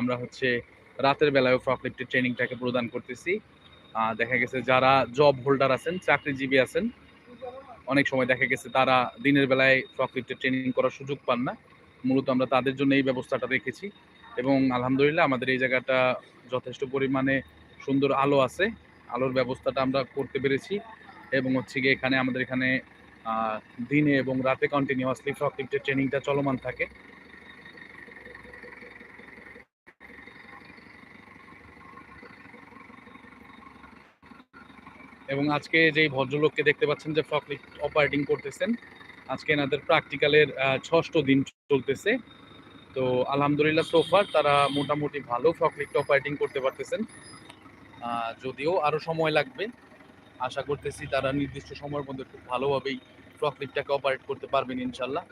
আমরা হচ্ছে রাতের বেলায়ও ফ্রকলিফটের ট্রেনিংটাকে প্রদান করতেছি। দেখা গেছে যারা জব হোল্ডার আছেন, চাকরিজীবী আছেন, অনেক সময় দেখা গেছে তারা দিনের বেলায় ফ্রকলিফটের ট্রেনিং করার সুযোগ পান না। মূলত আমরা তাদের জন্য এই ব্যবস্থাটা রেখেছি এবং আলহামদুলিল্লাহ আমাদের এই জায়গাটা যথেষ্ট পরিমাণে সুন্দর আলো আছে। আলোর ব্যবস্থাটা আমরা করতে পেরেছি এবং হচ্ছে গিয়ে এখানে আমাদের এখানে দিনে এবং রাতে কন্টিনিউয়াসলি ফ্রকলিফটের ট্রেনিংটা চলমান থাকে। এবং আজকে যেই ভদ্রলোককে দেখতে পাচ্ছেন যে ফ্রকলিফট অপারেটিং করতেছেন, আজকে এনাদের প্র্যাকটিক্যালের ষষ্ঠ দিন চলতেছে। তো আলহামদুলিল্লাহ সোফার তারা মোটামুটি ভালো ফ্রকলিফট অপারেটিং করতে পারতেছেন। যদিও আরও সময় লাগবে, আশা করতেছি তারা নির্দিষ্ট সময়ের মধ্যে খুব ভালোভাবেই ফ্রকলিফটটাকে অপারেট করতে পারবেন ইনশাল্লাহ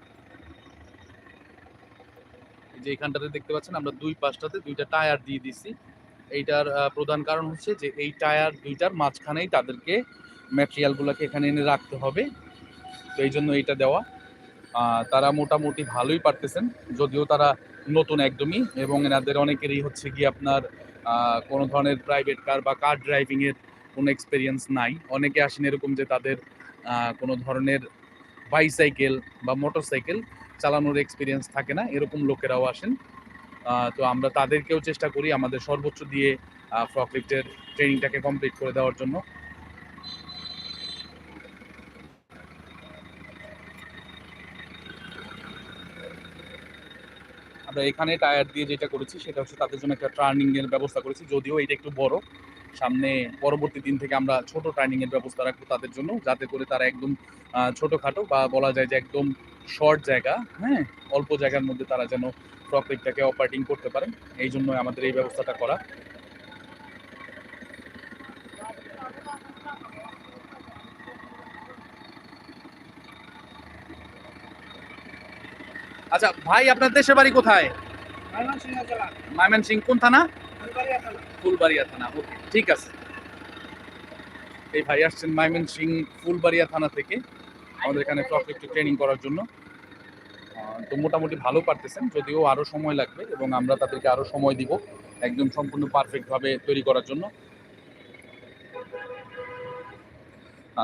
যে এখানটাতে দেখতে পাচ্ছেন আমরা দুই পাশটাতে দুইটা টায়ার দিয়ে দিছি। এইটার প্রধান কারণ হচ্ছে যে এই টায়ার দুইটার মাঝখানেই তাদেরকে ম্যাটেরিয়ালগুলোকে এখানে এনে রাখতে হবে। তো এই জন্য এইটা দেওয়া। তারা মোটামুটি ভালোই পারতেছেন, যদিও তারা নতুন একদমই এবং এনাদের অনেকেরই হচ্ছে গিয়ে আপনার কোনো ধরনের প্রাইভেট কার বা কার ড্রাইভিংয়ের কোনো এক্সপিরিয়েন্স নাই। অনেকে আসেন এরকম যে তাদের কোনো ধরনের বাইসাইকেল বা মোটরসাইকেল চালানোর এক্সপিরিয়েন্স থাকে না, এরকম লোকেরাও আসেন। তো আমরা তাদেরকেও চেষ্টা করি আমাদের সর্বোচ্চ দিয়ে ফ্রকলিফটের ট্রেনিংটাকে কমপ্লিট করে দেওয়ার জন্য। আমরা এখানে টায়ার দিয়ে যেটা করেছি সেটা হচ্ছে তাদের জন্য একটা টার্নিং এর ব্যবস্থা করেছি, যদিও এটা একটু বড়। সামনে পরবর্তী দিন থেকে আমরা ছোট টার্নিং এর ব্যবস্থা রাখব তাদের জন্য, যাতে করে তারা একদম ছোটখাটো বা বলা যায় যে একদম শর্ট জায়গা হ্যাঁ? অল্প জায়গার মধ্যে তারা যেন ফ্রকলিফটাকে অপারেটিং করতে পারেন এই জন্য আমাদের এই ব্যবস্থাটা করা। আচ্ছা ভাই, আপনার দেশের বাড়ি কোথায়? ময়মনসিং কোন থানা? ফুলবাড়িয়া থানা, ওকে, ঠিক আছে। এই ভাই আসছেন ময়মনসিং ফুলবাড়িয়া থানা থেকে, আমাদের এখানে প্রফেক্ট ট্রেনিং করার জন্য। তো মোটামুটি ভালো পারতেছেন, যদিও আরও সময় লাগবে এবং আমরা তাদেরকে আরও সময় দিব একদম সম্পূর্ণ পারফেক্টভাবে তৈরি করার জন্য।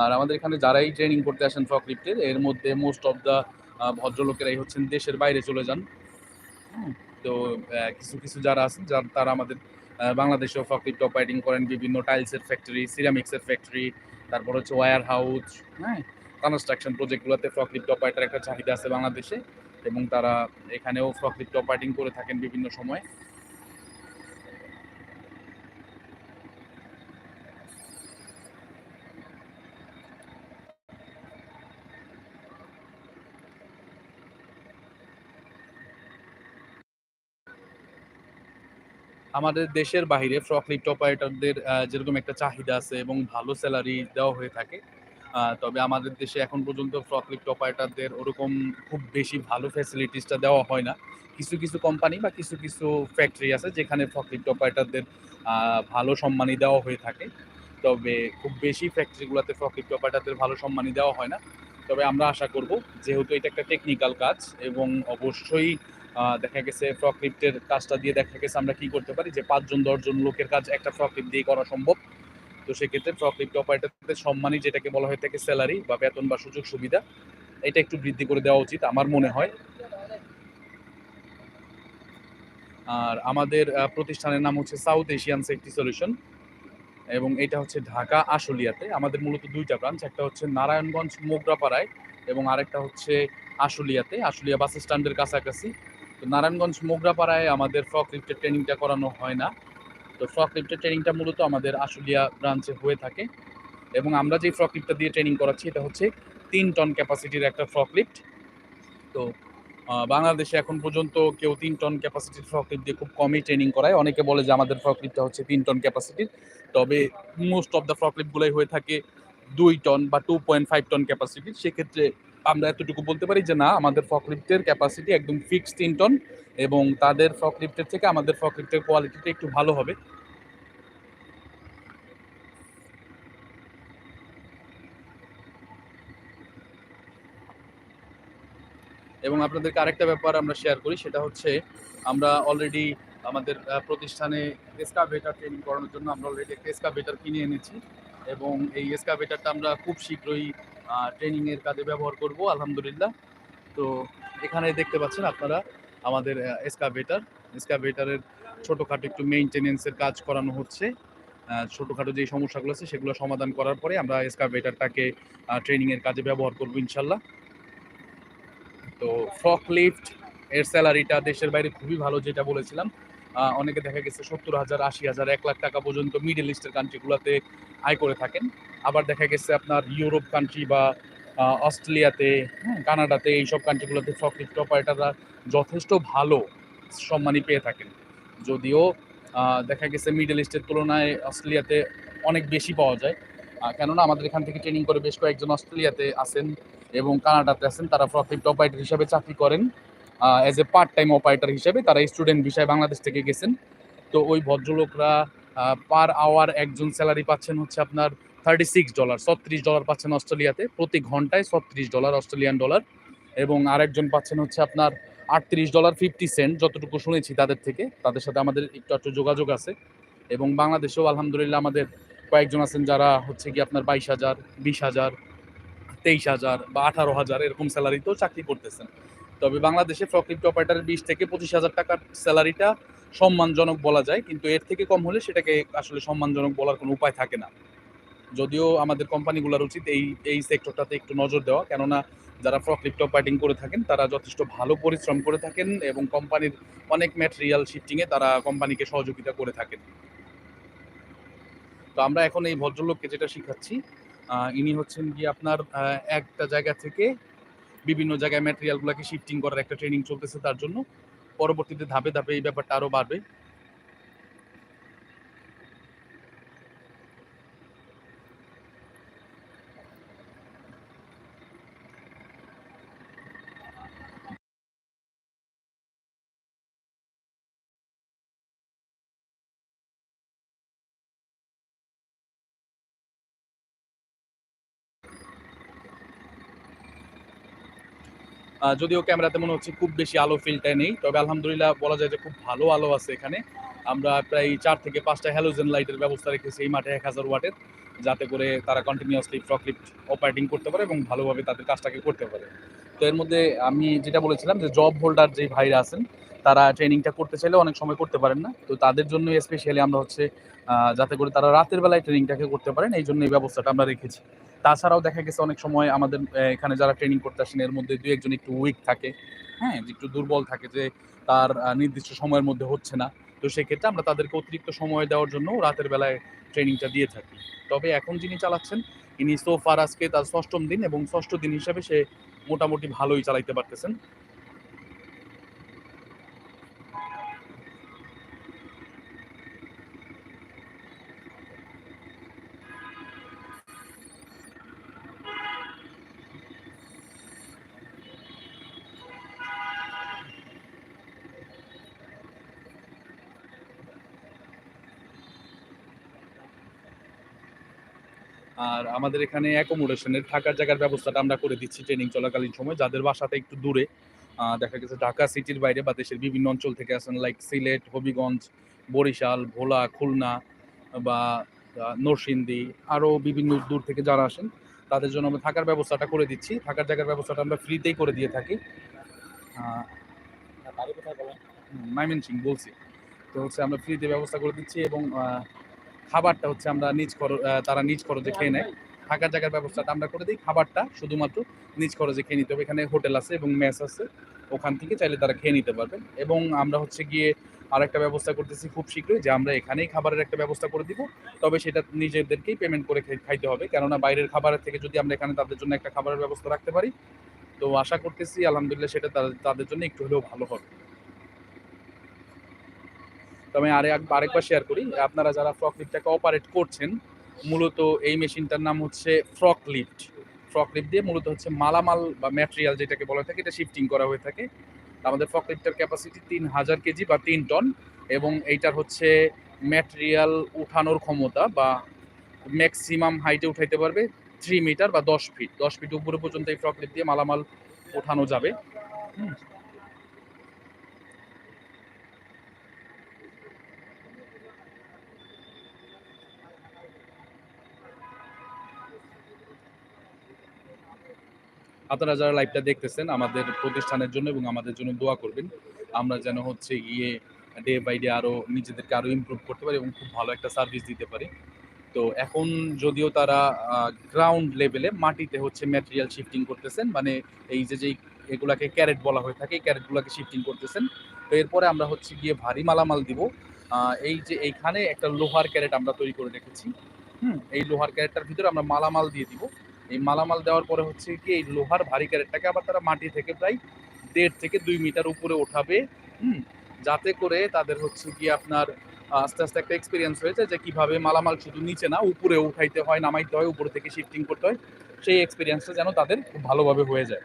আর আমাদের এখানে যারাই ট্রেনিং করতে আসেন ফকলিফটের এর মধ্যে মোস্ট অফ দ্য ভদ্রলোকেরাই হচ্ছেন দেশের বাইরে চলে যান। তো কিছু কিছু যারা আছেন, যারা, তারা আমাদের বাংলাদেশেও ফকলিফট অপারেটিং করেন, বিভিন্ন টাইলসের ফ্যাক্টরি সিরামিক্সের ফ্যাক্টরি তারপর হচ্ছে ওয়্যার হাউস হ্যাঁ কনস্ট্রাকশন প্রজেক্টগুলোতে ফকলিফট অপারেটার একটা চাহিদা আছে বাংলাদেশে। এবং তারা এখানেও ফকলিফট অপারেটিং করে থাকেন বিভিন্ন সময়। আমাদের দেশের বাইরে ফ্রকলিফট অপারেটরদের যেরকম একটা চাহিদা আছে এবং ভালো স্যালারি দেওয়া হয়ে থাকে তবে আমাদের দেশে এখন পর্যন্ত ফ্রকলিফট অপারেটারদের ওরকম খুব বেশি ভালো ফ্যাসিলিটিসটা দেওয়া হয় না। কিছু কিছু কোম্পানি বা কিছু কিছু ফ্যাক্টরি আছে যেখানে ফ্রকলিফট অপারেটারদের ভালো সম্মানী দেওয়া হয়ে থাকে। তবে খুব বেশি ফ্যাক্টরিগুলোতে ফ্রকলিফট অপারেটারদের ভালো সম্মানী দেওয়া হয় না। তবে আমরা আশা করব, যেহেতু এটা একটা টেকনিক্যাল কাজ এবং অবশ্যই দেখা গেছে ফ্রকলিফটের কাজটা দিয়ে দেখা গেছে আমরা কি করতে পারি যে পাঁচজন, দশজন লোকের কাজ একটা ফ্রকলিফট দিয়ে করা সম্ভব। তো সেক্ষেত্রে ফ্রকলিফট অপারেটরদের সম্মানই যেটাকে বলা হয়ে থাকে স্যালারি বা বেতন বা সুযোগ সুবিধা, এটা একটু বৃদ্ধি করে দেওয়া উচিত আমার মনে হয়। আর আমাদের প্রতিষ্ঠানের নাম হচ্ছে সাউথ এশিয়ান সেফটি সলিউশন এবং এটা হচ্ছে ঢাকা আশুলিয়াতে। আমাদের মূলত দুইটা ব্রাঞ্চ একটা হচ্ছে নারায়ণগঞ্জ মোগরাপাড়ায় এবং আরেকটা হচ্ছে আশুলিয়াতে, আশুলিয়া বাস স্ট্যান্ডের কাছাকাছি। তো নারায়ণগঞ্জ মোগরাপাড়ায় আমাদের ফ্রক লিফটের ট্রেনিংটা করানো হয় না। তো ফ্রক লিফটের ট্রেনিংটা মূলত আমাদের আশুলিয়া ব্রাঞ্চে হয়ে থাকে এবং আমরা যে ফ্রক লিফটটা দিয়ে ট্রেনিং করাচ্ছি, এটা হচ্ছে তিন টন ক্যাপাসিটির একটা ফ্রক লিফট। তো বাংলাদেশে এখন পর্যন্ত কেউ তিন টন ক্যাপাসিটির ফ্রক লিফট দিয়ে খুব কমই ট্রেনিং করায়। অনেকে বলে যে আমাদের ফ্রক লিফটটা হচ্ছে তিন টন ক্যাপাসিটির। তবে মোস্ট অফ দ্য ফ্রক লিফটগুলোই হয়ে থাকে দুই টন বা টু পয়েন্ট ফাইভ টন ক্যাপাসিটির। সেক্ষেত্রে আমরা এতটুকু বলতে পারি যে না, আমাদের ফকলিফটের ক্যাপাসিটি একদম ফিক্সড তিন টন এবং তাদের ফকলিফটের থেকে আমাদের ফকলিফটের কোয়ালিটিটা একটু ভালো হবে। এবং আপনাদেরকে আরেকটা ব্যাপার আমরা শেয়ার করি, সেটা হচ্ছে আমরা অলরেডি আমাদের প্রতিষ্ঠানে এসকাভেটার ট্রেনিং করানোর জন্য আমরা অলরেডি একটা এসকাভেটার কিনে এনেছি এবং এই এসকাভেটারটা আমরা খুব শীঘ্রই ট্রেনিং এর কাজে ব্যবহার করব, আলহামদুলিল্লাহ। তো এখানে দেখতে পাচ্ছেন আপনারা আমাদের এসকাভেটার এসকাভেটারের ছোটোখাটো একটু মেইনটেনেন্সের কাজ করানো হচ্ছে। ছোটোখাটো যে সমস্যাগুলো আছে সেগুলো সমাধান করার পরে আমরা এসকাভেটারটাকে ট্রেনিং এর কাজে ব্যবহার করব ইনশাল্লাহ। তো ফ্রক লিফট এর স্যালারিটা দেশের বাইরে খুবই ভালো, যেটা বলেছিলাম। অনেকে দেখা গেছে সত্তর হাজার আশি হাজার এক লাখ টাকা পর্যন্ত মিডল ইস্টের কান্ট্রিগুলোতে আয় করে থাকেন। আবার দেখা গেছে আপনার ইউরোপ কান্ট্রি বা অস্ট্রেলিয়াতে হ্যাঁ, কানাডাতে এইসব কান্ট্রিগুলোতে ফ্রক লিফট অপারেটাররা যথেষ্ট ভালো সম্মানই পেয়ে থাকেন। যদিও দেখা গেছে মিডল ইস্টের তুলনায় অস্ট্রেলিয়াতে অনেক বেশি পাওয়া যায়। কেননা আমাদের এখান থেকে ট্রেনিং করে বেশ কয়েকজন অস্ট্রেলিয়াতে আছেন এবং কানাডাতে আছেন তারা ফ্রকলিফট অপারেটর হিসাবে চাকরি করেন। As a part time operator হিসেবে তারা স্টুডেন্ট বিষয়ে বাংলাদেশ থেকে গেছেন। তো ওই ভদ্রলোকরা পার আওয়ার একজন স্যালারি পাচ্ছেন হচ্ছে আপনার থার্টি সিক্স ডলার ছত্রিশ ডলার পাচ্ছেন অস্ট্রেলিয়াতে, প্রতি ঘন্টায় ছত্রিশ ডলার অস্ট্রেলিয়ান ডলার এবং আরেকজন পাচ্ছেন হচ্ছে আপনার আটত্রিশ ডলার ফিফটি সেন্ট যতটুকু শুনেছি তাদের থেকে, তাদের সাথে আমাদের একটু একটু যোগাযোগ আছে। এবং বাংলাদেশেও আলহামদুলিল্লাহ আমাদের কয়েকজন আছেন যারা হচ্ছে কি আপনার বাইশ হাজার, বিশ হাজার, তেইশ হাজার বা আঠারো হাজার এরকম স্যালারিতেও চাকরি করতেছেন। তবে বাংলাদেশে ফ্রকলিফট অপারেটারের বিশ থেকে পঁচিশ হাজার টাকার স্যালারিটা সম্মানজনক বলা যায়, কিন্তু এর থেকে কম হলে সেটাকে আসলে সম্মানজনক বলার কোনো উপায় থাকে না। যদিও আমাদের কোম্পানিগুলোর উচিত এই এই সেক্টরটাতে একটু নজর দেওয়া, কেননা যারা ফ্রকলিফট অপারেটিং করে থাকেন, তারা যথেষ্ট ভালো পরিশ্রম করে থাকেন এবং কোম্পানির অনেক ম্যাটেরিয়াল শিফটিংয়ে তারা কোম্পানিকে সহযোগিতা করে থাকেন। তো আমরা এখন এই ভদ্রলোককে যেটা শিখাচ্ছি ইনি হচ্ছেন কি আপনার একটা জায়গা থেকে বিভিন্ন জায়গায় ম্যাটেরিয়ালগুলোকে শিফটিং করার একটা ট্রেনিং চলতেছে তার জন্য। পরবর্তীতে ধাপে ধাপে এই ব্যাপারটা আরও বাড়বে। যদিও ক্যামেরাতে মনে হচ্ছে খুব বেশি আলো ফিলটা নেই, তবে আলহামদুলিল্লাহ বলা যায় যে খুব ভালো আলো আছে এখানে। আমরা প্রায় চার থেকে পাঁচটা হ্যালোজেন লাইটের ব্যবস্থা রেখেছি এই মাঠে এক হাজার ওয়াটের, যাতে করে তারা কন্টিনিউয়াসলি ফ্রকলিফট অপারেটিং করতে পারে এবং ভালোভাবে তাদের কাজটাকে করতে পারে। তো এর মধ্যে আমি যেটা বলেছিলাম যে জব হোল্ডার যে ভাইরা আছেন, তারা ট্রেনিংটা করতে চাইলে অনেক সময় করতে পারেন না। তো তাদের জন্য স্পেশালি আমরা হচ্ছে যাতে করে তারা রাতের বেলায় ট্রেনিংটাকে করতে পারেন, এই জন্য এই ব্যবস্থাটা আমরা রেখেছি। তাছাড়াও দেখা গেছে অনেক সময় আমাদের এখানে যারা ট্রেনিং করতে আসেন, এর মধ্যে দুই একজন একটু উইক থাকে হ্যাঁ একটু দুর্বল থাকে যে তার নির্দিষ্ট সময়ের মধ্যে হচ্ছে না। তো সেক্ষেত্রে আমরা তাদেরকে অতিরিক্ত সময় দেওয়ার জন্য রাতের বেলায় ট্রেনিংটা দিয়ে থাকি। তবে এখন যিনি চালাচ্ছেন, ইনি সোফার আজকে তার ষষ্ঠম দিন এবং ষষ্ঠ দিন হিসাবে সে মোটামুটি ভালোই চালাইতে পারতেছেন। আমাদের এখানে অ্যাকোমোডেশনের থাকার জায়গার ব্যবস্থাটা আমরা করে দিচ্ছি ট্রেনিং চলাকালীন সময়, যাদের বাসাটা একটু দূরে দেখা গেছে ঢাকা সিটির বাইরে বা দেশের বিভিন্ন অঞ্চল থেকে আসেন লাইক সিলেট, হবিগঞ্জ, বরিশাল, ভোলা, খুলনা বা নরসিংদী, আরও বিভিন্ন দূর থেকে যারা আসেন, তাদের জন্য আমরা থাকার ব্যবস্থাটা করে দিচ্ছি। থাকার জায়গার ব্যবস্থাটা আমরা ফ্রিতেই করে দিয়ে থাকি। মাইমেন সিং বলছি। তো হচ্ছে আমরা ফ্রিতে ব্যবস্থা করে দিচ্ছি এবং খাবারটা হচ্ছে আমরা নিজ খর তারা নিজ খরচে খেয়ে নেয়। থাকার জায়গার ব্যবস্থাটা আমরা করে দিই, খাবারটা শুধুমাত্র নিজ খরচে খেয়ে নিতে হবে। এখানে হোটেল আছে এবং মেস আছে, ওখান থেকে চাইলে তারা খেয়ে নিতে পারবেন এবং আমরা হচ্ছে গিয়ে আরেকটা ব্যবস্থা করতেছি খুব শীঘ্রই যে আমরা এখানেই খাবারের একটা ব্যবস্থা করে দিব, তবে সেটা নিজেদেরকেই পেমেন্ট করে খাইতে হবে। কেননা বাইরের খাবারের থেকে যদি আমরা এখানে তাদের জন্য একটা খাবারের ব্যবস্থা রাখতে পারি, তো আশা করতেছি, আলহামদুলিল্লাহ সেটা তাদের জন্য একটু হলেও ভালো হবে। তবে আরে আরেকবার শেয়ার করি। আপনারা যারা ফ্রক লিফটটাকে অপারেট করছেন, মূলত এই মেশিনটার নাম হচ্ছে ফ্রক লিফট ফ্রক লিফট দিয়ে মূলত হচ্ছে মালামাল বা ম্যাটেরিয়াল যেটাকে বলা থাকে, এটা শিফটিং করা হয়ে থাকে। আমাদের ফ্রক লিফটের ক্যাপাসিটি তিন হাজার কেজি বা তিন টন এবং এইটার হচ্ছে ম্যাটেরিয়াল উঠানোর ক্ষমতা বা ম্যাক্সিমাম হাইটে উঠাইতে পারবে থ্রি মিটার বা দশ ফিট দশ ফিট উপরে পর্যন্ত এই ফ্রক লিফট দিয়ে মালামাল ওঠানো যাবে। আপনারা যারা লাইভটা দেখতেছেন, আমাদের প্রতিষ্ঠানের জন্য এবং আমাদের জন্য দোয়া করবেন। আমরা যেন হচ্ছে গিয়ে ডে বাই ডে আরও নিজেদেরকে আরও ইমপ্রুভ করতে পারি এবং খুব ভালো একটা সার্ভিস দিতে পারি। তো এখন যদিও তারা গ্রাউন্ড লেভেলে মাটিতে হচ্ছে ম্যাটেরিয়াল শিফটিং করতেছেন মানে এই যে যেই এগুলাকে ক্যারেট বলা হয়ে থাকে, এই ক্যারেটগুলোকে শিফটিং করতেছেন। তো এরপরে আমরা হচ্ছে গিয়ে ভারী মালামাল দিব। এই যে এইখানে একটা লোহার ক্যারেট আমরা তৈরি করে রেখেছি। হুম, এই লোহার ক্যারেটটার ভিতরে আমরা মালামাল দিয়ে দিব। এই মালামাল দেওয়ার পরে হচ্ছে কি, এই লোহার ভারী ক্যারেটটাকে আবার তারা মাটি থেকে প্রায় দেড় থেকে দুই মিটার উপরে ওঠাবে, হুম? যাতে করে তাদের হচ্ছে কি আপনার আস্তে আস্তে একটা এক্সপিরিয়েন্স হয়েছে যে কীভাবে মালামাল শুধু নিচে না, উপরে উঠাইতে হয়, নামাইতে হয়, উপরে থেকে শিফটিং করতে হয়, সেই এক্সপিরিয়েন্সটা যেন তাদের খুব ভালোভাবে হয়ে যায়।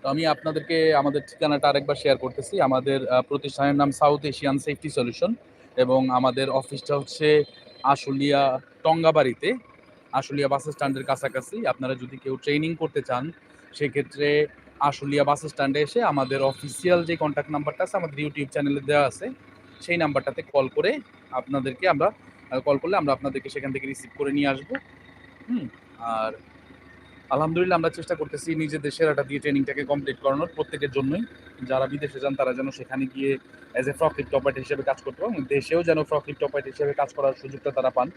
তো আমি আপনাদেরকে আমাদের ঠিকানাটা আরেকবার শেয়ার করতেছি। আমাদের প্রতিষ্ঠানের নাম সাউথ এশিয়ান সেফটি সলিউশন এবং আমাদের অফিসটা হচ্ছে আশুলিয়া টঙ্গাবাড়িতে। আশুলিয়া বাস স্ট্যান্ডের কাছাকাছি। আপনারা যদি কেউ ট্রেনিং করতে চান, সেক্ষেত্রে আশুলিয়া বাস স্ট্যান্ডে এসে আমাদের অফিসিয়াল যে কন্ট্যাক্ট নাম্বারটা আছে, আমাদের ইউটিউব চ্যানেলে দেওয়া আছে, সেই নাম্বারটাতে কল করে আপনাদেরকে আমরা কল করলে আমরা আপনাদেরকে সেখান থেকে রিসিভ করে নিয়ে আসব। হুম, আর আলহামদুলিল্লাহ আমরা চেষ্টা করতেছি নিজেদের সেরাটা দিয়ে ট্রেনিংটাকে কমপ্লিট করানোর প্রত্যেকের জন্যই। যারা বিদেশে যান, তারা যেন সেখানে গিয়ে অ্যাজ এ ফ্রকলিফ্ট অপারেটর হিসেবে কাজ করতে পারেন দেশেও যেন ফ্রকলিফ্ট অপারেটর হিসেবে কাজ করার সুযোগটা তারা পান।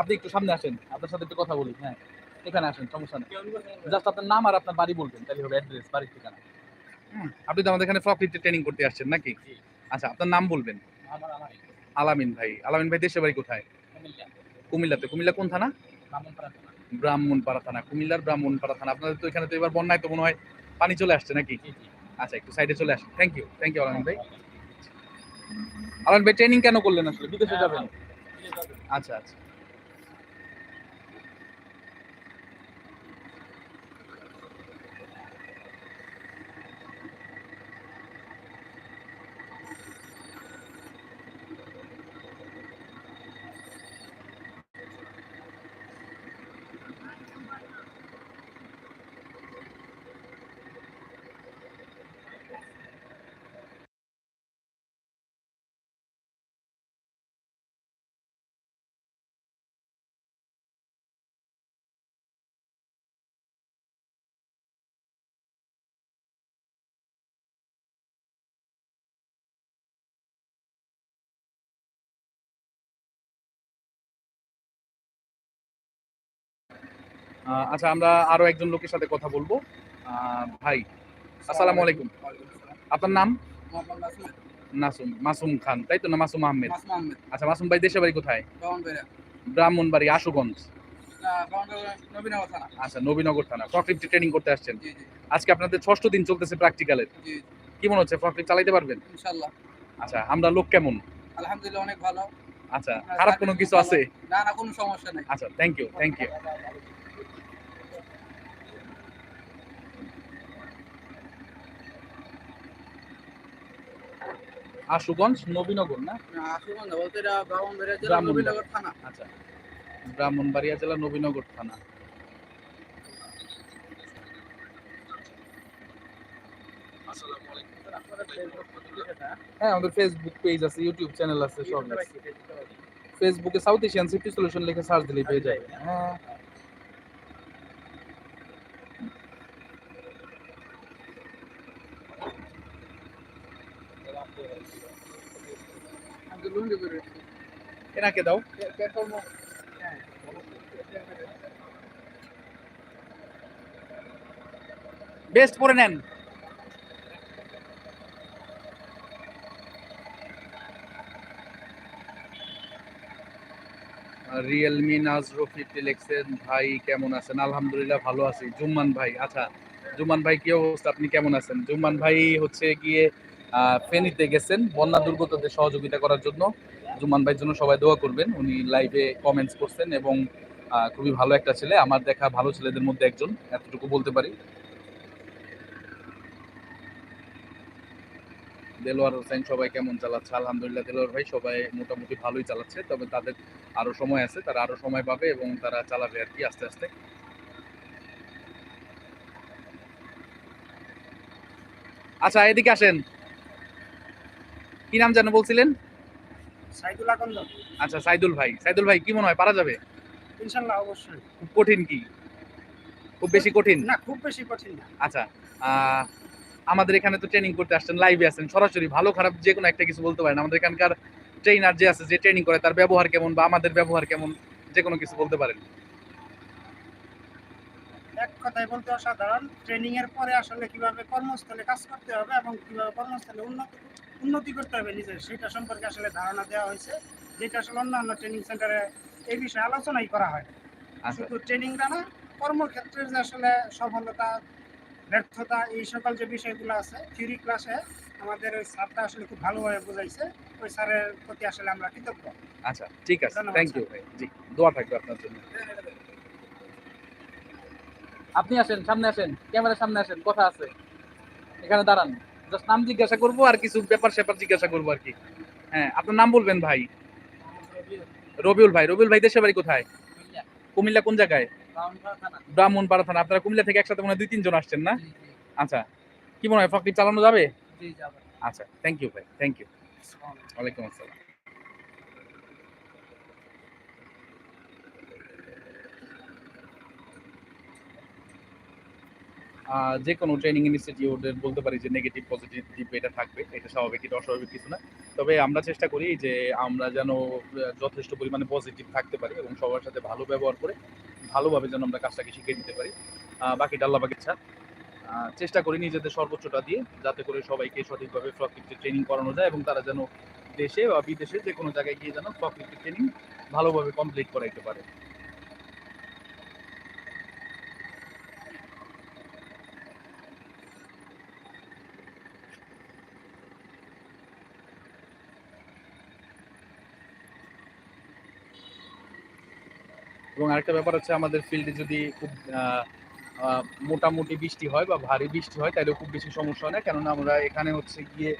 আপনি একটু সামনে আসেন আপনার সাথে একটু কথা বলি হ্যাঁ এখানে আসেন সমস্যা নেই। জাস্ট আপনার নাম আর আপনার বাড়ি বলবেন তাহলে হবে অ্যাড্রেস বাড়ির ঠিকানা। আপনি তো আমাদের এখানে ফ্রকলিফ্টে ট্রেনিং করতে আসছেন নাকি? আচ্ছা আপনার নাম বলবেন। আলামিন ভাই আলামিন ভাই দেশের বাড়ি কোথায়? কুমিল্লাতে। কুমিল্লা কোন থানা? ব্রাহ্মণপাড়া থানা। কুমিল্লার ব্রাহ্মণপাড়া থানা। আপনাদের তো এখানে তো এবার বন্যায় তো মনে হয় পানি চলে আসছে নাকি? আচ্ছা একটু সাইডে চলে আসেন। থ্যাংক ইউ থ্যাংক ইউ আলামিন ভাই। আলামিন ভাই। ট্রেনিং কেন করলেন আসলে? বিদেশে যাবেন। আচ্ছা আচ্ছা। আচ্ছা আমরা আরও একজন লোকের সাথে কথা বলব। ভাই আসসালামু আলাইকুম। আপনার নাম? নাসুম মাসুম খান তাই তো না মাসুম আহমেদ? আচ্ছা মাসুম ভাই দেশের বাড়ি কোথায়? ব্রাহ্মণবাড়ি আশুগঞ্জ। আচ্ছা নবীনগর থানা। ফ্রকলিফ্ট ট্রেনিং করতে আসছেন। আজকে আপনাদের ষষ্ঠ দিন চলতেছে প্র্যাকটিক্যালের কি মনে হচ্ছে ফ্রকলিফ্ট চালাইতে পারবেন? ইনশাল্লাহ। আচ্ছা আমরা লোক কেমন? আলহামদুলিল্লাহ অনেক ভালো। আচ্ছা খারাপ কোনো কিছু আছে? না না কোনো সমস্যা নেই। আচ্ছা thank you thank you Ashuganj? Nabinagar না? আশুগঞ্জ বলতে এটা ব্রাহ্মণবাড়িয়া জেলা নবীনগর থানা। আচ্ছা। ব্রাহ্মণবাড়িয়া জেলা নবীনগর থানা। হ্যাঁ? আমাদের ফেসবুক পেজ আছে ইউটিউব চ্যানেল আছে সব ফেসবুকে সাউথ এশিয়ান সিটি সলিউশন লিখে সার্চ দিলেই পেয়ে যায় হ্যাঁ আমি তো লুঙ্গি পরে এনাকে দাও। বেস্ট পরে নেন। রিয়েলমি নাজ রফিক লেখছেন ভাই কেমন আছেন? আলহামদুলিল্লাহ ভালো আছি। জুম্মান ভাই আচ্ছা। জুম্মান ভাই কি অবস্থা? আপনি কেমন আছেন? জুম্মান ভাই হচ্ছে গিয়ে ফেনীতে গেছেন। বন্যা দুর্গতদের সহযোগিতা করার জন্য জুমান ভাইয়ের জন্য সবাই দোয়া করবেন। উনি লাইভে কমেন্টস করছেন এবং খুবই ভালো একটা ছেলে। আমার দেখা ভালো ছেলেদের মধ্যে একজন, এতটুকু বলতে পারি। দেলোয়ার হোসেন সবাই কেমন চালাচ্ছে? আলহামদুলিল্লাহ দেলোয়ার ভাই সবাই মোটামুটি ভালোই চালাচ্ছে, তবে তাদের আরও সময় আছে, তারা আরও সময় পাবে এবং তারা চালাবে আর কি আস্তে আস্তে। আচ্ছা এদিকে আসেন। কি নাম যেন বলছিলেন? সাইদুল আকন্দ আচ্ছা সাইদুল ভাই। সাইদুল ভাই কি মনে হয় পারা যাবে? ইনশাল্লাহ অবশ্যই। খুব কঠিন কি? খুব বেশি কঠিন? না খুব বেশি কঠিন না। আচ্ছা আমাদের এখানে তো ট্রেনিং করতে আসছেন লাইভে আছেন সরাসরি ভালো খারাপ যে কোনো একটা কিছু বলতে পারেন। আমাদের এখানকার ট্রেনার যে আছে যে ট্রেনিং করে তার ব্যবহার কেমন বা আমাদের ব্যবহার কেমন যে কোনো কিছু বলতে পারেন। এক কথায় বলতে অসাধারণ। ট্রেনিং এর পরে আসলে কীভাবে কর্মস্থলে কাজ করতে হবে এবং কীভাবে কর্মস্থলে উন্নতি উন্নতি করতে হবে নিজের। সেটা সম্পর্কে আসলে ধারণা দেওয়া হয়েছে যেটা আসলে অন্যান্য ট্রেনিং সেন্টারে এই বিষয়ে আলোচনাই করা হয়। আচ্ছা। শুধু ট্রেনিংটা না কর্মক্ষেত্রে যে আসলে সফলতা ব্যর্থতা এই সকল যে বিষয়গুলো আছে থিওরি ক্লাসে আমাদের ওই স্যারটা আসলে খুব ভালোভাবে বোঝাইছে। ওই স্যারের প্রতি আসলে আমরা কৃতজ্ঞ। আচ্ছা ঠিক আছে। থ্যাংক ইউ ভাই। জি দোয়া থাকবে আপনার জন্য। আপনি আসেন সামনে আসেন। ক্যামেরার সামনে আসেন কথা আছে। এখানে দাঁড়ান। জাস্ট নাম জিজ্ঞাসা করব আর কিছু ব্যাপার স্যাপার জিজ্ঞাসা করব আর কি। হ্যাঁ আপনার নাম বলবেন ভাই? রবিউল ভাই। রবিউল ভাই দেশের বাড়ি কোথায়? কুমিল্লা। কোন জায়গায়? ব্রাহ্মণপাড়া থানা। আপনারা কুমিল্লা থেকে একসাথে মনে হয় দুই তিনজন আসছেন না? আচ্ছা। কি মনে হয় ফাঁকি চালানো যাবে? আচ্ছা থ্যাংক ইউ ভাই থ্যাংক ইউ ওয়ালাইকুম আসসালাম। যে কোনো ট্রেনিং ইনস্টিটিউটের বলতে পারি যে নেগেটিভ পজিটিভ এটা থাকবে এটা স্বাভাবিক এটা অস্বাভাবিক কিছু না। তবে আমরা চেষ্টা করি যে আমরা যেন যথেষ্ট পরিমাণে পজিটিভ থাকতে পারি এবং সবার সাথে ভালো ব্যবহার করে ভালোভাবে যেন আমরা কাজটাকে শিখে দিতে পারি। বাকিটা আল্লাহ বাকি আহ, চেষ্টা করি নিজেদের সর্বোচ্চটা দিয়ে যাতে করে সবাইকে সঠিকভাবে ফ্রকলিফ্টে ট্রেনিং করানো যায় এবং তারা যেন দেশে বা বিদেশে যে কোনো জায়গায় গিয়ে যেন ফ্রকলিফ্টে ট্রেনিং ভালোভাবে কমপ্লিট করাইতে পারে। এবং আরেকটা ব্যাপার হচ্ছে আমাদের ফিল্ডে যদি খুব মোটামুটি বৃষ্টি হয় বা ভারী বৃষ্টি হয় তাহলে খুব বেশি সমস্যা হয় কেননা আমরা এখানে হচ্ছে গিয়ে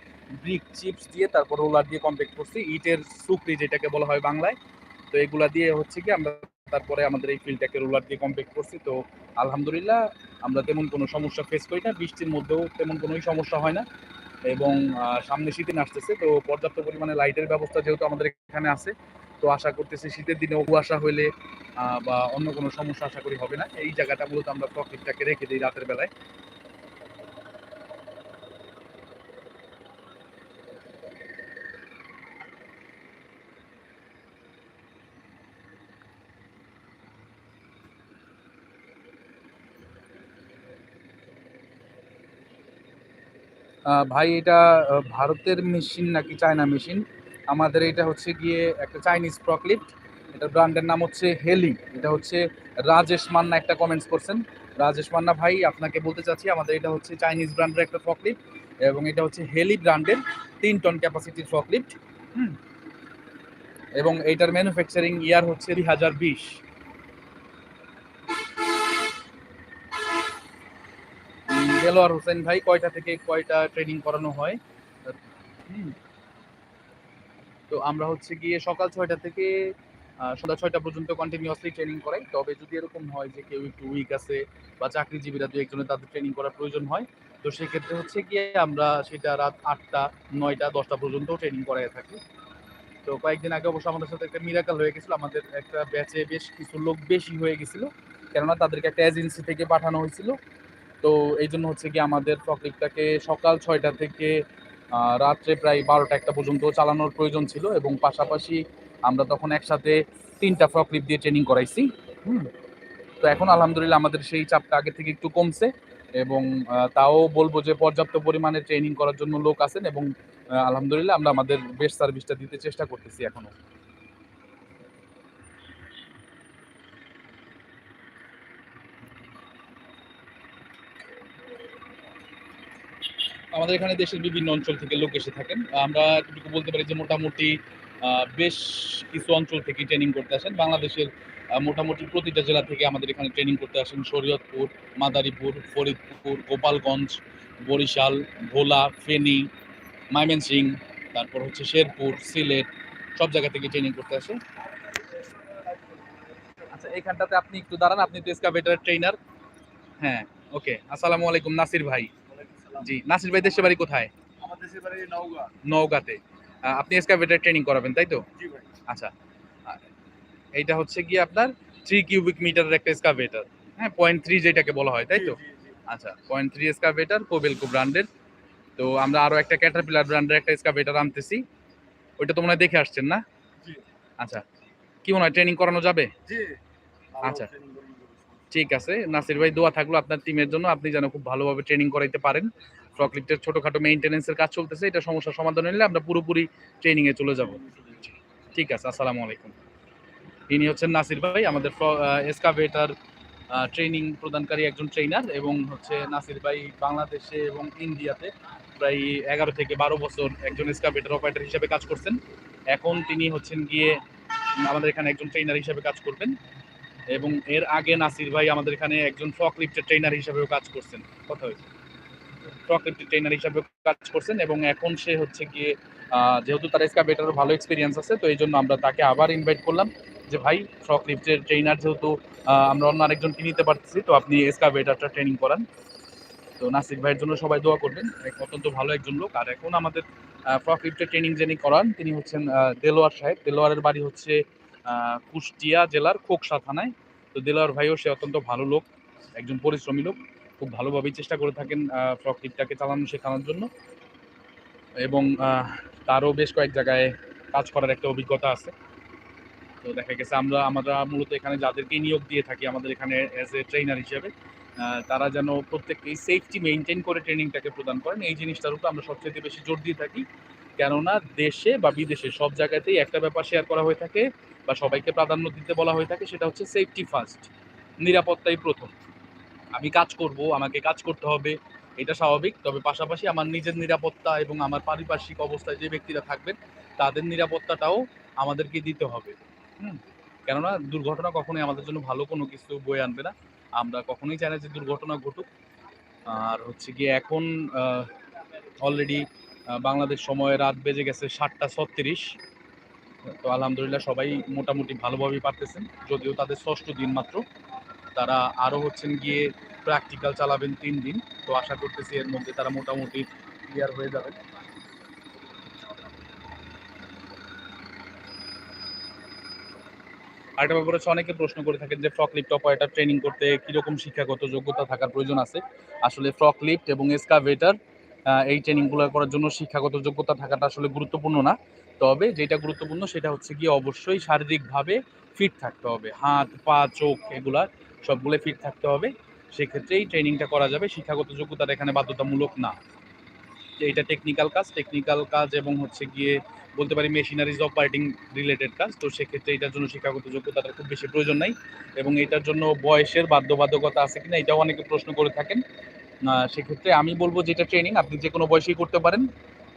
ব্রিক চিপস দিয়ে তারপর রোলার দিয়ে কমপ্লিট করছি ইটের সুকরি যেটাকে বলা হয় বাংলায়। তো এগুলা দিয়ে হচ্ছে কি আমরা তারপরে আমাদের এই ফিল্ডটাকে রোলার দিয়ে কমপ্লিট করছি। তো আলহামদুলিল্লাহ আমরা তেমন কোনো সমস্যা ফেস করি না। বৃষ্টির মধ্যেও তেমন কোনোই সমস্যা হয় না। এবং সামনে শীতে আসতেছে, তো পর্যাপ্ত পরিমাণে লাইটের ব্যবস্থা যেহেতু আমাদের এখানে আছে, তো আশা করতেছি শীতের দিনে কুয়াশা হলে বা অন্য কোনো সমস্যা আশা করি হবে না। এই জায়গাটা মূলত আমরা প্রকৃতিটাকে রেখে দিই রাতের বেলায়। ভাই, এটা ভারতের মেশিন নাকি চায়না মেশিন আমাদের এটা হচ্ছে গিয়ে একটা চাইনিজ প্রকলিফট এটা ব্র্যান্ডের নাম হচ্ছে হেলি, এটা হচ্ছে রাজেশ মান্না একটা কমেন্টস করছেন। রাজেশ মান্না ভাই, আপনাকে বলতে চাচ্ছি, আমাদের এটা হচ্ছে চাইনিজ ব্র্যান্ডের একটা ফকলিফট এবং এটা হচ্ছে হেলি ব্র্যান্ডের তিন টন ক্যাপাসিটির ফকলিফট হুম। এবং এইটার ম্যানুফ্যাকচারিং ইয়ার হচ্ছে দুই হাজার বিশ। দেলোয়ার হোসেন ভাই, কয়টা থেকে কয়টা ট্রেনিং করানো হয়? তো আমরা হচ্ছে গিয়ে সকাল ছয়টা থেকে সন্ধ্যা ছয়টা পর্যন্ত কন্টিনিউয়াসলি ট্রেনিং করাই। তবে যদি এরকম হয় যে কেউ একটু উইক আছে বা চাকরিজীবীরা দু একজনের তাদের ট্রেনিং করার প্রয়োজন হয়, তো সেক্ষেত্রে হচ্ছে গিয়ে আমরা সেটা রাত আটটা, নয়টা, দশটা পর্যন্ত ট্রেনিং করাই থাকি। তো কয়েকদিন আগে অবশ্য আমাদের সাথে একটা মিরাকাল হয়ে গেছিল। আমাদের একটা ব্যাচে বেশ কিছু লোক বেশি হয়ে গেছিল, কেননা তাদেরকে একটা এজেন্সি থেকে পাঠানো হয়েছিল। তো এই জন্য হচ্ছে কি আমাদের ফকলিপটাকে সকাল ছয়টা থেকে রাত্রে প্রায় বারোটা একটা পর্যন্ত চালানোর প্রয়োজন ছিল এবং পাশাপাশি আমরা তখন একসাথে তিনটা ফকলিপ দিয়ে ট্রেনিং করাইছি তো এখন আলহামদুলিল্লাহ আমাদের সেই চাপটা আগে থেকে একটু কমছে এবং তাও বলব যে পর্যাপ্ত পরিমাণে ট্রেনিং করার জন্য লোক আছেন এবং আলহামদুলিল্লাহ আমরা আমাদের বেস্ট সার্ভিসটা দিতে চেষ্টা করতেছি এখনও। আমাদের এখানে দেশের বিভিন্ন অঞ্চল থেকে লোক এসে থাকেন। আমরা বলতে পারি যে মোটামুটি বেশ কিছু অঞ্চল থেকে ট্রেনিং করতে আসেন। বাংলাদেশের মোটামুটি প্রতিটা জেলা থেকে আমাদের এখানে ট্রেনিং করতে আসেন। শরীয়তপুর মাদারীপুর ফরিদপুর গোপালগঞ্জ বরিশাল ভোলা ফেনী ময়মনসিং তারপর হচ্ছে শেরপুর সিলেট সব জায়গা থেকে ট্রেনিং করতে আসে আচ্ছা এখানটাতে আপনি একটু দাঁড়ান। আপনি তো এসকাভেটার ট্রেনার হ্যাঁ ওকে আসসালামু আলাইকুম নাসির ভাই। জি নাসির ভাই দেশের বাড়ি কোথায়? নওগাঁতে। আপনি এসকাভেটার ট্রেনিং করাবেন তাই তো? আচ্ছা এইটা হচ্ছে গিয়ে আপনার থ্রি কিউবিক মিটারের একটা এসকাভেটার হ্যাঁ পয়েন্ট থ্রি যেটাকে বলা হয় তাই তো। আচ্ছা পয়েন্ট থ্রি এসকাভেটার কোবেলকো ব্র্যান্ডের তো আমরা আরও একটা ক্যাটারপিলার ব্র্যান্ডের একটা এসকাভেটার আনতেছি। ওইটা তো মনে হয় দেখে আসছেন না? আচ্ছা কি মনে হয় ট্রেনিং করানো যাবে? আচ্ছা। ঠিক আছে নাসির ভাই দোয়া থাকল আপনার টিমের জন্য আপনি যেন খুব ভালোভাবে ট্রেনিং করাইতে পারেন। ফ্রকলিফটের ছোটোখাটো মেইনটেনেন্সের কাজ চলতেছে, এটা সমস্যার সমাধান নিলে আমরা পুরোপুরি ট্রেনিংয়ে চলে যাব। ঠিক আছে, আসসালামু আলাইকুম। ইনি হচ্ছেন নাসির ভাই, আমাদের এসকাভেটার ট্রেনিং প্রদানকারী একজন ট্রেনার এবং হচ্ছে নাসির ভাই বাংলাদেশে এবং ইন্ডিয়াতে প্রায় এগারো থেকে বারো বছর একজন এসকাভেটার অপারেটর হিসেবে কাজ করছেন। এখন তিনি হচ্ছেন গিয়ে আমাদের এখানে একজন ট্রেনার হিসেবে কাজ করবেন এবং এর আগে নাসির ভাই আমাদের এখানে একজন ফ্রক লিফটের ট্রেনার হিসেবেও কাজ করছেন। কথা হয়েছে। লিফটের ট্রেনার হিসেবে কাজ করছেন এবং এখন সে হচ্ছে গিয়ে যেহেতু তার এসকাভেটার ভালো এক্সপিরিয়েন্স আছে, তো এই জন্য আমরা তাকে আবার ইনভাইট করলাম যে, ভাই ফ্রক লিফটের ট্রেনার যেহেতু আমরা অন্য আরেকজনকে নিতে পারতেছি, তো আপনি এসকাভেটারটা ট্রেনিং করান। তো নাসির ভাইয়ের জন্য সবাই দোয়া করবেন, এক অত্যন্ত ভালো একজন লোক। আর এখন আমাদের ফ্রক লিফটের ট্রেনিং যিনি করান, তিনি হচ্ছেন দেলোয়ার সাহেব। দেলোয়ারের বাড়ি হচ্ছে কুষ্টিয়া জেলার খোকসা থানায়। তো দেলোয়ার ভাইও সে অত্যন্ত ভালো লোক, একজন পরিশ্রমী লোক। খুব ভালোভাবেই চেষ্টা করে থাকেন ফ্রক লিফটটাকে চালানো শেখানোর জন্য। এবং তারও বেশ কয়েক জায়গায় কাজ করার একটা অভিজ্ঞতা আছে। তো দেখা গেছে আমরা আমরা মূলত এখানে যাদেরকে নিয়োগ দিয়ে থাকি, আমাদের এখানে অ্যাজ এ ট্রেনার হিসেবে তারা যেন প্রত্যেককেই সেফটি মেনটেন করে ট্রেনিংটাকে প্রদান করেন। এই জিনিসটার উপর আমরা সবচেয়ে বেশি জোর দিয়ে থাকি। কেননা দেশে বা বিদেশে সব জায়গাতেই একটা ব্যাপার শেয়ার করা হয়ে থাকে বা সবাইকে প্রাধান্য দিতে বলা হয়ে থাকে, সেটা হচ্ছে সেফটি ফার্স্ট নিরাপত্তাই প্রথম। আমি কাজ করব, আমাকে কাজ করতে হবে, এটা স্বাভাবিক। তবে পাশাপাশি আমার নিজের নিরাপত্তা এবং আমার পারিপার্শ্বিক অবস্থায় যে ব্যক্তিরা থাকবেন, তাদের নিরাপত্তাটাও আমাদেরকে দিতে হবে। হুম? কেননা দুর্ঘটনা কখনোই আমাদের জন্য ভালো কোনো কিছু বয়ে আনবে না। আমরা কখনোই চাই না যে দুর্ঘটনা ঘটুক। আর হচ্ছে গিয়ে এখন অলরেডি বাংলাদেশ সময় রাত বেজে গেছে সাতটা ছত্রিশ। তো আলহামদুলিল্লাহ সবাই মোটামুটি ভালোভাবেই পারতেছেন, যদিও তাদের ষষ্ঠ দিন মাত্র। তারা আরও হচ্ছেন গিয়ে প্র্যাকটিক্যাল চালাবেন তিন দিন। তো আশা করতেছি এর মধ্যে তারা মোটামুটি ক্লিয়ার হয়ে যাবে। আরেকটা ব্যাপার হচ্ছে অনেকে প্রশ্ন করে থাকেন যে ফ্রক লিফট অপারেটর ট্রেনিং করতে কীরকম শিক্ষাগত যোগ্যতা থাকার প্রয়োজন আছে? আসলে ফ্রক লিফট এবং এসকাভেটার এই ট্রেনিংগুলো করার জন্য শিক্ষাগত যোগ্যতা থাকাটা আসলে গুরুত্বপূর্ণ না। তবে যেটা গুরুত্বপূর্ণ সেটা হচ্ছে গিয়ে অবশ্যই শারীরিকভাবে ফিট থাকতে হবে। হাত, পা, চোখ এগুলা সবগুলো ফিট থাকতে হবে। সেক্ষেত্রে এই ট্রেনিংটা করা যাবে। শিক্ষাগত যোগ্যতাটা এখানে বাধ্যতামূলক না। এটা টেকনিক্যাল কাজ টেকনিক্যাল কাজ এবং হচ্ছে গিয়ে বলতে পারি মেশিনারিজ অপারেটিং রিলেটেড কাজ। তো সেক্ষেত্রে এটার জন্য শিক্ষাগত যোগ্যতাটা খুব বেশি প্রয়োজন নাই এবং এটার জন্য বয়সের বাধ্যবাধকতা আছে কিনা এটাও অনেকে প্রশ্ন করে থাকেন। সেক্ষেত্রে আমি বলব যেটা ট্রেনিং আপনি যে কোনো বয়সেই করতে পারেন।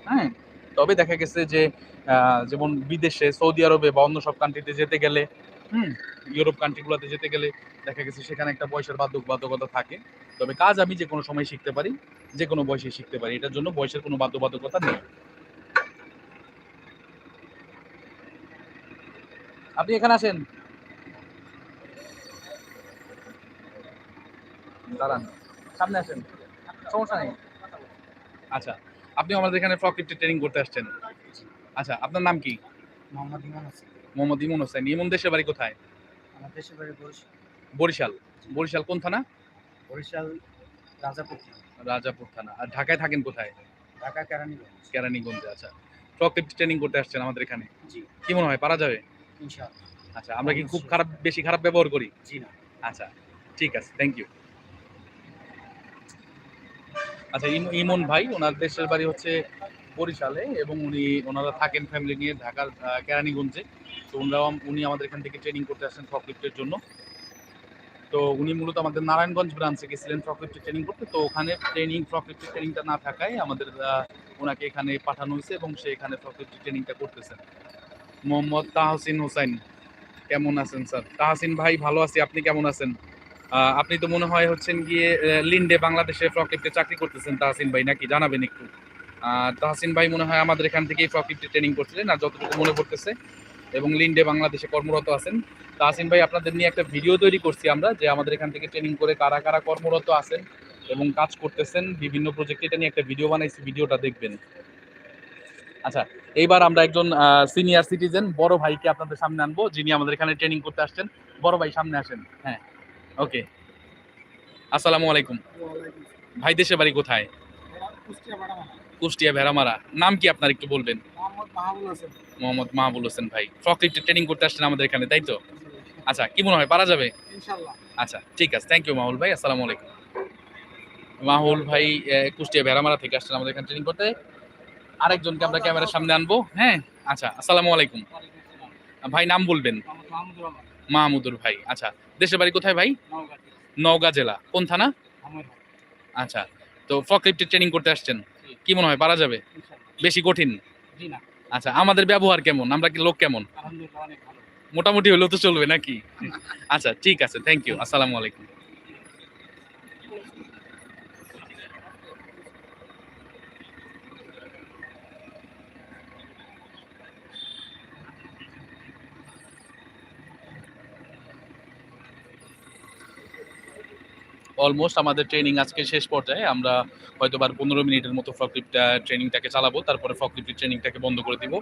হ্যাঁ? তবে দেখা গেছে যে যেমন বিদেশে, সৌদি আরবে বা অন্য সব কান্ট্রিতে যেতে গেলে হুম, ইউরোপ কান্ট্রিগুলোতে যেতে গেলে দেখা গেছে সেখানে একটা বয়সের বাধ্যক বাধ্যকতা থাকে। তবে কাজ আমি যে কোনো সময় শিখতে পারি, যে কোনো বয়সে শিখতে পারি, এটার জন্য বয়সের কোনো বাধ্যবাধকতা নেই। আপনি এখানে আসেন। দাঁড়ান। সামনে আসেন। সমস্যা নেই। আচ্ছা আপনি আমাদের এখানে ফ্রক ট্রেনিং করতে আসছেন। আচ্ছা আপনার নাম কি? মোহাম্মদ ইমান আছে মোহাম্মদ ইমন হোসেন। ইমন দেশের বাড়ি কোথায়? আমার দেশের বাড়ি বরিশাল। বরিশাল। বরিশাল কোন থানা? বরিশাল রাজাপুর রাজাপুর থানা। আর ঢাকায় থাকেন কোথায়? ঢাকা কেরানীগঞ্জ। কেরানীগঞ্জে আচ্ছা। ফ্রক ট্রেনিং করতে আসছেন আমাদের এখানে। জি। কি মনে হয় পারা যাবে? ইনশাআল্লাহ। আচ্ছা আমরা কি খুব খারাপ বেশি খারাপ ব্যবহার করি? জি না। আচ্ছা ঠিক আছে থ্যাংক ইউ আচ্ছা ইম- ইমন ভাই ওনার দেশের বাড়ি হচ্ছে বরিশালে এবং উনি ওনারা থাকেন ফ্যামিলি নিয়ে ঢাকার কেরানীগঞ্জে। তো ওনারাও উনি আমাদের এখান থেকে ট্রেনিং করতে আসেন ফকলিফটের জন্য। তো উনি মূলত আমাদের নারায়ণগঞ্জ ব্রাঞ্চে গেছিলেন ফকলিফটের ট্রেনিং করতে। তো ওখানে ট্রেনিং ফকলিফটের ট্রেনিংটা না থাকায় আমাদের ওনাকে এখানে পাঠানো হয়েছে এবং সে এখানে ফকলিফটের ট্রেনিংটা করতেছেন মোহাম্মদ তাহসিন হোসাইন, কেমন আছেন স্যার? তাহসিন ভাই, ভালো আছি, আপনি কেমন আছেন? আপনি তো মনে হয় হচ্ছেন গিয়ে লিন্ডে বাংলাদেশে ফ্রকলিফটে চাকরি করতেছেন তাহসিন ভাই, নাকি? জানাবেন একটু। তাহসিন ভাই মনে হয় আমাদের এখান থেকেই ফ্রকলিফটে ট্রেনিং করছিলেন, আর যতটুকু মনে পড়তেছে এবং লিন্ডে বাংলাদেশে কর্মরত আছেন। তাহসিন ভাই আপনাদের নিয়ে একটা ভিডিও তৈরি করছি আমরা যে আমাদের এখান থেকে ট্রেনিং করে কারা কারা কর্মরত আছেন এবং কাজ করতেছেন বিভিন্ন প্রজেক্টে এটা নিয়ে একটা ভিডিও বানাইছি ভিডিওটা দেখবেন। আচ্ছা এইবার আমরা একজন সিনিয়র সিটিজেন বড় ভাইকে আপনাদের সামনে আনব যিনি আমাদের এখানে ট্রেনিং করতে আসছেন। বড় ভাই সামনে আসেন। হ্যাঁ ওকে। আসসালামু আলাইকুম। ভাই দেশের বাড়ি কোথায়? কুষ্টিয়া ভেড়ামারা। নাম কি আপনার একটু বলবেন? মোহাম্মদ মাহবুল হোসেন। ভাই। ফকলিফটে ট্রেনিং করতে আসছেন আমাদের এখানে তাই তো? আচ্ছা কি মনে হয় পারা যাবে? আচ্ছা ঠিক আছে। থ্যাংক ইউ মাহুল ভাই। আসসালামু আলাইকুম। মাহুল ভাই কুষ্টিয়া ভেড়ামারা থেকে আসছেন আমাদের এখানে ট্রেনিং করতে। আরেকজনকে আমরা ক্যামেরার সামনে আনব হ্যাঁ? আচ্ছা আসসালামু আলাইকুম। ভাই নাম বলবেন? মাহমুদুর ভাই। আচ্ছা দেশের বাড়ি কোথায় ভাই? নওগাঁ জেলা। কোন থানা? আচ্ছা তো ফকলিফটে ট্রেনিং করতে আসছেন। কি মনে হয় পারা যাবে? বেশি কঠিন? আচ্ছা আমাদের ব্যবহার কেমন? আমরা কি লোক কেমন? মোটামুটি হলেও তো চলবে নাকি? আচ্ছা ঠিক আছে থ্যাংক ইউ আসসালামু আলাইকুম। অলমোস্ট আমাদের ট্রেনিং আজকে শেষ পর্যায়ে। আমরা হয়তো বার পনেরো মিনিটের মতো ফকলিফ্ট ট্রেনিংটাকে চালাবো, তারপরে ফকলিফ্ট ট্রেনিংটাকে বন্ধ করে দিব।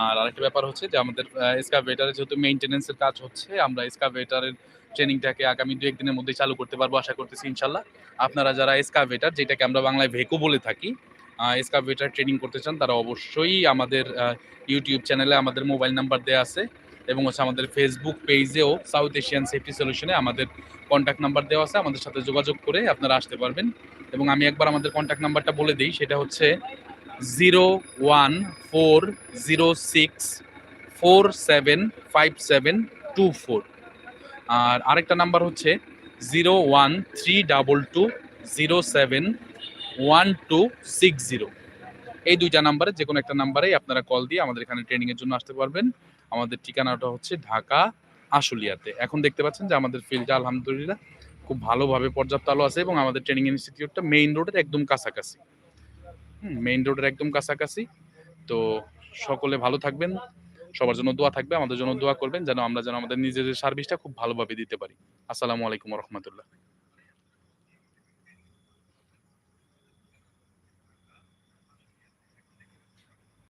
আর আরেকটা ব্যাপার হচ্ছে যে আমাদের এসকাভেটারে যেহেতু মেইনটেনেন্সের কাজ হচ্ছে, আমরা এসকাভেটারের ট্রেনিংটাকে আগামী দু একদিনের মধ্যে চালু করতে পারব, আশা করতেছি ইনশাল্লাহ। আপনারা যারা এসকাভেটার যেটাকে আমরা বাংলায় ভেকো বলে থাকি এসকাভেটার ট্রেনিং করতে চান, তারা অবশ্যই আমাদের ইউটিউব চ্যানেলে আমাদের মোবাইল নাম্বার দেওয়া আছে। এবং হচ্ছে আমাদের ফেসবুক পেজেও সাউথ এশিয়ান সেফটি সলিউশনে আমাদের কন্ট্যাক্ট নাম্বার দেওয়া আছে, আমাদের সাথে যোগাযোগ করে আপনারা আসতে পারবেন। এবং আমি একবার আমাদের কন্ট্যাক্ট নাম্বারটা বলে দিই, সেটা হচ্ছে zero one four zero six four seven five seven two four আর আরেকটা নাম্বার হচ্ছে zero one three double two zero seven one two six zero এই দুইটা নাম্বারে যে কোনো একটা নাম্বারেই আপনারা কল দিয়ে আমাদের এখানে ট্রেনিংয়ের জন্য আসতে পারবেন। আমাদের ঠিকানাটা হচ্ছে ঢাকা আশুলিয়াতে। এখন দেখতে পাচ্ছেন যে আমাদের ফিল্ডটা আলহামদুলিল্লাহ খুব ভালোভাবে পর্যাপ্ত আলো আছে এবং আমাদের ট্রেনিং ইনস্টিটিউটটা মেইন রোডের একদম কাছাকাছি। মেইন রোডের একদম কাছাকাছি। তো সকলে ভালো থাকবেন, সবার জন্য দোয়া থাকবে, আমাদের জন্য দোয়া করবেন যেন আমরা যেন আমাদের নিজেদের সার্ভিসটা খুব ভালোভাবে দিতে পারি। আসসালামু আলাইকুম রহমতুল্লাহ।